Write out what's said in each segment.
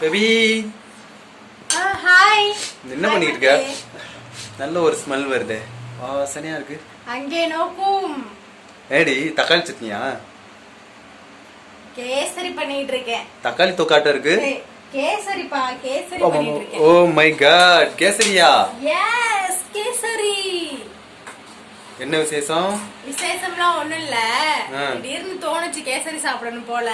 Baby hi என்ன பண்ணிட்டு இருக்க? நல்ல ஒரு ஸ்மெல் வருது. வாசனையா இருக்கு. அங்கே நோக்கும். ஏடி தக்காளி சட்னியா? கேசரி பண்ணிட்டு இருக்கேன். தக்காளி தொக்காட்டம் இருக்கு? கேசரிப்பா கேசரி ஓ பண்ணிட்டு இருக்கேன். ஓ மை காட் கேசரியா? எஸ் கேசரி. என்ன விசேஷம்? விசேஷம்லாம் ஒண்ணும் இல்ல. திடீர்னு தோணுச்சு கேசரி சாப்பிடணும் போல.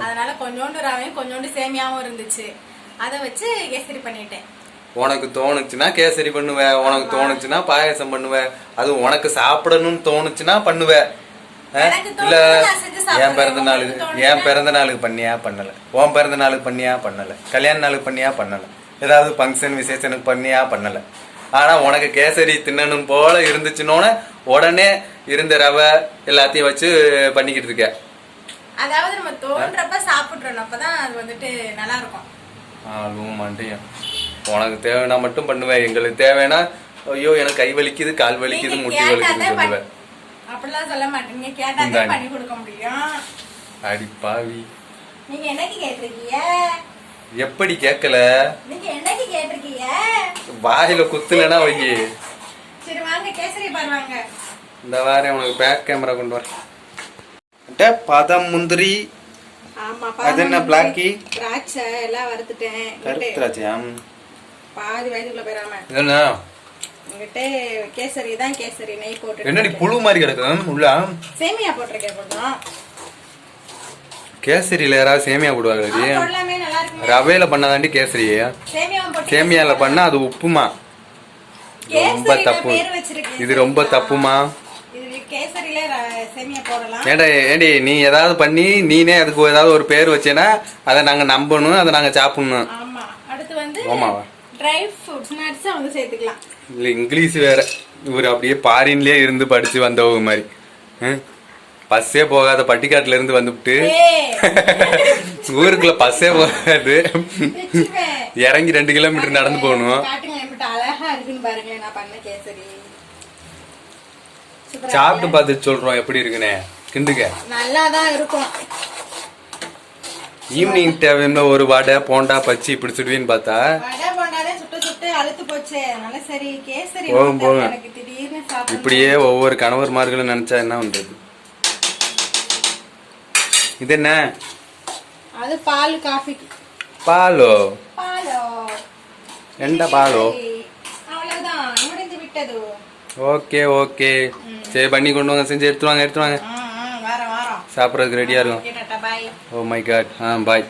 அதனால கொஞ்சோண்டு ரவையும் கொஞ்சோண்டு சேமியாவும் இருந்துச்சு. அத வச்சு கேசரி பண்ணிட்டேன். உனக்கு தோணுச்சுன்னா கேசரி பண்ணுவ உனக்கு தோணுச்சுன்னா பாயாசம் பண்ணுவ அது உனக்கு சாப்பிடணும்னு தோணுச்சுன்னா பண்ணுவ. இல்ல என். பிறந்த நாளுக்கு. என் பிறந்த நாளுக்கு பண்ணியா பண்ணல. உன் பிறந்த நாளுக்கு பண்ணியா பண்ணல. கல்யாண நாளுக்கு பண்ணியா பண்ணல. ஏதாவது ஃபங்க்ஷன் விசேஷனுக்கு பண்ணியா பண்ணல. ஆனா உனக்கு கேசரி தின்னணும் போல இருந்துச்சுன்னோட உடனே இருந்த ரவை எல்லாத்தையும் வச்சு பண்ணிக்கிட்டு இருக்க. அதாவது நம்ம தோன்றப்ப சாப்பிடுறோம். அப்பதான் அது வந்துட்டு நல்லா இருக்கும் ஆளும் மண்டையும். உனக்கு தேவைன்னா மட்டும் பண்ணுவேன் எங்களுக்கு தேவைன்னா ஐயோ எனக்கு கை வலிக்குது கால் வலிக்குது முட்டி பண்ணி- சொல்லுவேன் அப்படிலாம் சொல்ல மாட்டீங்க இந்தாங்க. பண்ணி கொடுக்க முடியும். அடி பாவி. நீங்க என்னைக்கு கேட்டிருக்கீங்க? எப்படி கேட்கல? நீங்க என்னைக்கு கேட்டிருக்கீங்க? வாயில குத்துலனா வை சரி வாங்க கேசரி பாருவாங்க இந்த வாரம் உனக்கு பேக் கேமரா கொண்டு வர. அட்ட, பாதாம் முந்திரி. ஆமா அது என்ன பிளாக்கி? திராட்சை எல்லாம் வறுத்துட்டேன். கருப்பு திராட்சையாம். பாதி வயதுக்குள்ள போயிடாம என்ன உங்ககிட்ட கேசரி தான் கேசரி நெய் போட்டு என்னடி புழு மாதிரி கிடக்கும் உள்ள சேமியா போட்டிருக்கேன் கொஞ்சம். கேசரியில யாராவது சேமியா போடுவாங்க ரவையில பண்ணாதாண்டி கேசரி சேமியாவும் போட்டு சேமியால பண்ணா அது உப்புமா. ரொம்ப தப்பு. இது ரொம்ப தப்புமா? ஏண்டா ஏண்டி நீ ஏதாவது பண்ணி நீனே அதுக்கு ஏதாவது ஒரு பேர் வச்சேன்னா அதை நாங்க நம்பணும் அதை நாங்க சாப்பிடணும். ஆமாவா? ட்ரை ஃப்ரூட்ஸ் நட்ஸ் வந்து சேர்த்துக்கலாம். இல்ல இங்கிலீஷ் வேற. இவர் அப்படியே பாரின்லயே இருந்து படிச்சு வந்தவங்க மாதிரி. ஹம்? பஸ்ஸே போகாத பட்டிக்காட்டுல இருந்து வந்துவிட்டு ஊருக்குள்ள பஸ்ஸே போகாது. இறங்கி ரெண்டு கிலோமீட்டர் நடந்து போகணும். சாப்பிட்டு? பார்த்துட்டு சொல்றோம் எப்படி இருக்குன்னு. கிண்டுக்க நல்லா தான் இருக்கும். ஈவினிங் டைம்ல ஒரு வடை போண்டா பச்சி இப்படி சுடுவீன்னு பார்த்தா. இப்படியே ஒவ்வொரு கணவர்மார்களும் நினைச்சா என்ன பண்றது? இது என்ன அது பால் காஃபிக்கு பாலோ? பாலோ. எந்த பாலோ? அவ்வளவுதான். முடிந்து விட்டது. Okay okay. சரி பண்ணி கொண்டு வாங்க. செஞ்சு எடுத்துட்டு வாங்க எடுத்துட்டு வாங்க. சாப்பிட்றதுக்கு ரெடியா இருக்கும். பாய். ஓ மை காட் ஆ பாய்